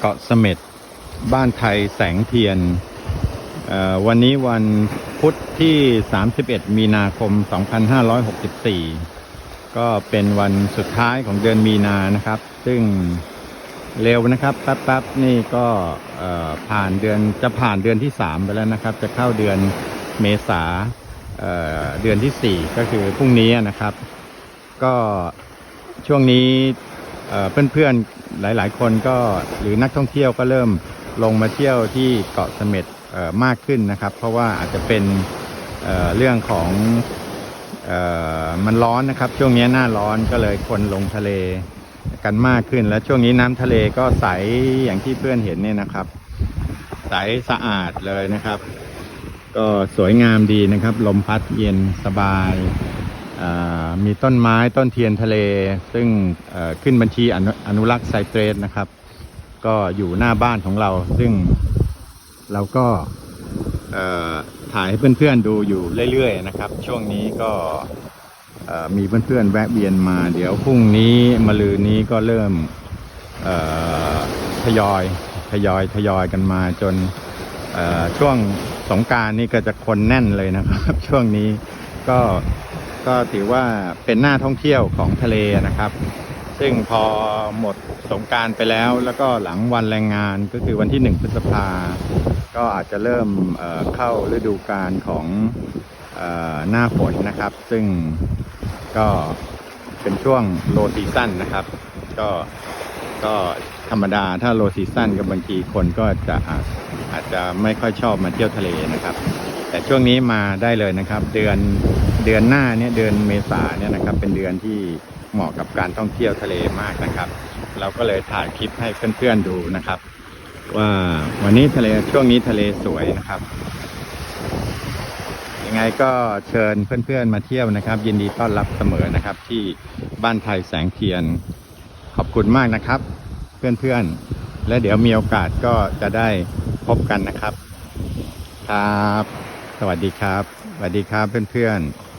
เกาะเสม็ดบ้านไทยแสงเทียนอ่อวันนี้วันพุธที่ 31 มีนาคม 2564 ก็เป็นวันสุดท้ายของเดือนมีนานะครับ ซึ่งเร็วนะครับแป๊บๆนี่ก็อ่อผ่านเดือนจะผ่านเดือนที่ 3 ไปแล้วนะครับ จะเข้าเดือนเมษาเอ่อเดือนที่ 4 ก็คือพรุ่งนี้นะครับ ก็ช่วงนี้ เพื่อนๆหลาย ๆ คนก็หรือนักท่องเที่ยวก็เริ่มลงมาเที่ยวที่เกาะเสม็ดมากขึ้นนะครับ เพราะว่าอาจจะเป็นเเรื่องของออมันร้อนนะครับ ช่วงนี้หน้าร้อนก็เลยคนลงทะเลกันมากขึ้น และช่วงนี้น้ำทะเลก็ใสอย่างที่เพื่อนเห็นเนี่ยนะครับ ใสสะอาดเลยนะครับ ก็สวยงามดีนะครับ ลมพัดเย็นสบาย มีต้นไม้ต้นเทียนทะเล ซึ่งขึ้นบัญชีอนุอนุรักษ์ไซเตรสนะครับ ก็อยู่หน้าบ้านของเรา ซึ่งเราก็ถ่ายให้เพื่อนๆดูอยู่เรื่อยๆนะครับ ช่วงนี้ก็มีเพื่อนๆแวะเวียนมา เดี๋ยวพรุ่งนี้มะลืนนี้ก็เริ่มทยอยทยอยทยอยกันมาจนช่วงสงการนี่ก็จะคนแน่นเลยนะครับ ช่วงนี้ก็ ก็ถือว่าเป็นหน้าท่องเที่ยวของทะเลนะครับ ซึ่งพอหมดสงการไปแล้ว แล้วก็หลังวันแรงงานก็คือวันที่หนึ่งพฤษภา ก็อาจจะเริ่มเเข้าฤดูกาลของอหน้าฝนนะครับ ซึ่งก็เป็นช่วงโลซีซั่นนะครับ ก็ก็ธรรมดาถ้าโลซีซั่นก็บางทีคนก็จะอาจจะไม่ค่อยชอบมาเที่ยวทะเลนะครับ แต่ช่วงนี้มาได้เลยนะครับ เดือนเดือนหน้าเนี่ยเดือนเมษาเนี่ยนะครับ เป็นเดือนที่เหมาะกับการท่องเที่ยวทะเลมากนะครับ เราก็เลยถ่ายคลิปให้เพื่อนๆดูนะครับ ว่าวันนี้ทะเลช่วงนี้ทะเลสวยนะครับ ยังไงก็เชิญเพื่อนๆมาเที่ยวนะครับ ยินดีต้อนรับเสมอนะครับ ที่บ้านไทยแสงเทียน ขอบคุณมากนะครับ เพื่อนๆและเดี๋ยวมีโอกาสก็จะได้พบกันนะครับครับ สวัสดีครับ สวัสดีครับเพื่อนๆ